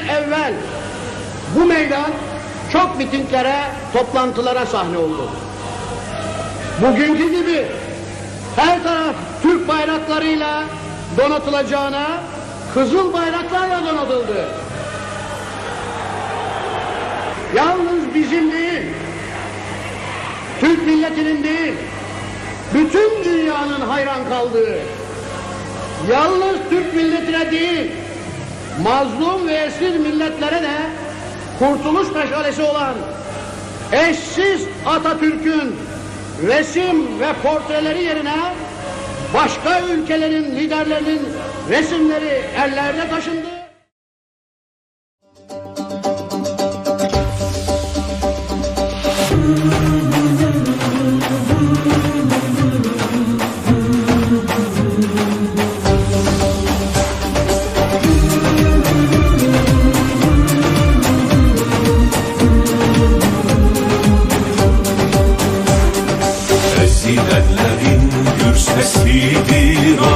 evvel bu meydan çok mitinglere, toplantılara sahne oldu. Bugünkü gibi her taraf Türk bayraklarıyla donatılacağına kızıl bayraklarla donatıldı. Yalnız bizim değil, Türk milletinin değil, bütün dünyanın hayran kaldığı, yalnız Türk milletine değil, mazlum ve esir milletlere de kurtuluş meşalesi olan eşsiz Atatürk'ün resim ve portreleri yerine başka ülkelerin liderlerinin resimleri ellerde taşındı. Ezilenlerin gür sesidir o.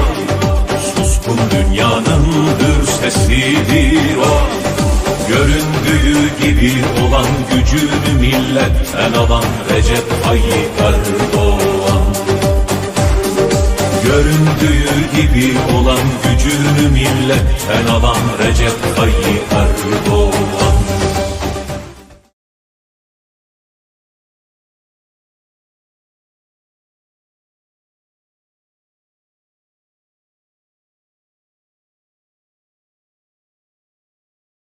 Suskun dünyanın hür sesidir o. Göründüğü gibi olan gücünü milletten alan Recep Tayyip Erdoğan. Göründüğü gibi olan gücünü milletten alan Recep Tayyip